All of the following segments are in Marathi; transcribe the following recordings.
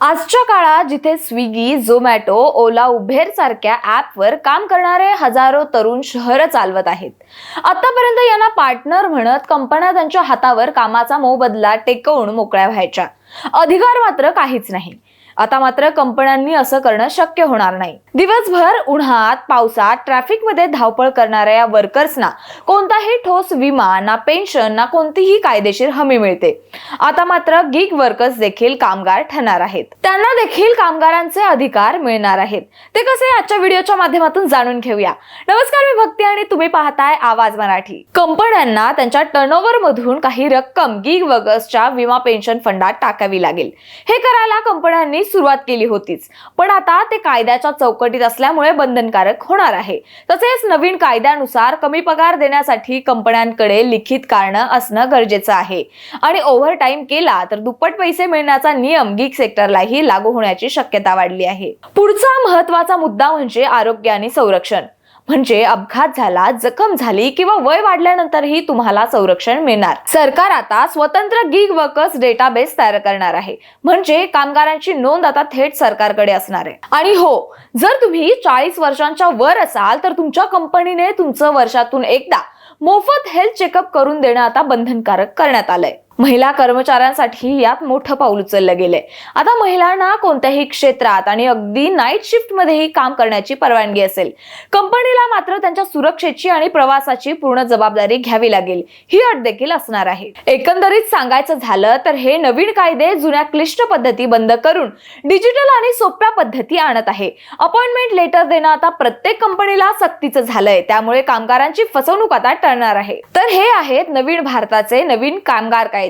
आजच्या काळात जिथे स्विगी झोमॅटो ओला उबेर सारख्या ऍपवर काम करणारे हजारो तरुण शहरं चालवत आहेत. आतापर्यंत यांना पार्टनर म्हणत कंपन्या त्यांच्या हातावर कामाचा मोबदला टेकवून मोकळ्या व्हायच्या. अधिकार मात्र काहीच नाही. आता मात्र कंपन्यांनी असं करणं शक्य होणार नाही. दिवसभर उन्हात पावसात ट्रॅफिकमध्ये धावपळ करणाऱ्या या वर्कर्सना कोणताही ठोस विमा ना पेन्शन ना कोणतीही कायदेशीर हमी मिळते. आता मात्र गिग वर्कर्स देखील कामगार ठरणार आहेत. त्यांना देखील कामगारांचे अधिकार मिळणार आहेत. ते कसे आजच्या व्हिडिओच्या माध्यमातून जाणून घेऊया. नमस्कार मी भक्ती आणि तुम्ही पाहताय आवाज मराठी. कंपन्यांना त्यांच्या टर्नओव्हर मधून काही रक्कम गिग वर्कर्सच्या विमा पेन्शन फंडात टाकावी लागेल. हे करायला कंपन्यांनी सुरुवात केली होतीच. पण आता ते कायद्याच्या चौकटीत असल्यामुळे बंधनकारक होणार आहे. तसेच नवीन कायद्यानुसार कमी पगार देण्यासाठी कंपन्यांकडे लिखित कारण असणं गरजेचं आहे. आणि ओव्हर टाइम केला तर दुप्पट पैसे मिळण्याचा नियम गिग सेक्टरलाही लागू होण्याची शक्यता वाढली आहे. पुढचा महत्त्वाचा मुद्दा म्हणजे आरोग्य आणि संरक्षण. म्हणजे अपघात झाला जखम झाली किंवा वय वाढल्यानंतरही तुम्हाला संरक्षण मिळणार. सरकार आता स्वतंत्र गिग वर्कर्स डेटाबेस तयार करणार आहे. म्हणजे कामगारांची नोंद आता थेट सरकारकडे असणार आहे. आणि हो जर तुम्ही चाळीस वर्षांच्या वर असाल तर तुमच्या कंपनीने तुमचं वर्षातून एकदा मोफत हेल्थ चेकअप करून देणं आता बंधनकारक करण्यात आलंय. महिला कर्मचाऱ्यांसाठी यात मोठं पाऊल उचललं गेलंय. आता महिलांना कोणत्याही क्षेत्रात आणि अगदी नाईट शिफ्ट मध्येही काम करण्याची परवानगी असेल. कंपनीला मात्र त्यांच्या सुरक्षेची आणि प्रवासाची पूर्ण जबाबदारी घ्यावी लागेल. ही अट देखील असणार आहे. एकंदरीत सांगायचं झालं तर हे नवीन कायदे जुन्या क्लिष्ट पद्धती बंद करून डिजिटल आणि सोप्या पद्धती आणत आहे. अपॉइंटमेंट लेटर देणं आता प्रत्येक कंपनीला सक्तीचं झालंय. त्यामुळे कामगारांची फसवणूक आता टळणार आहे. तर हे आहेत नवीन भारताचे नवीन कामगार कायदे.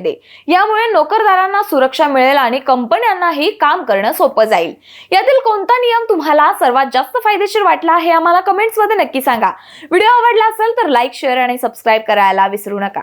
यामुळे नोकरदारांना सुरक्षा मिळेल आणि कंपन्यांनाही काम करणं सोपं जाईल. यातील कोणता नियम तुम्हाला सर्वात जास्त फायदेशीर वाटला हे आम्हाला कमेंट्समध्ये नक्की सांगा. व्हिडिओ आवडला असेल तर लाईक शेअर आणि सबस्क्राईब करायला विसरू नका.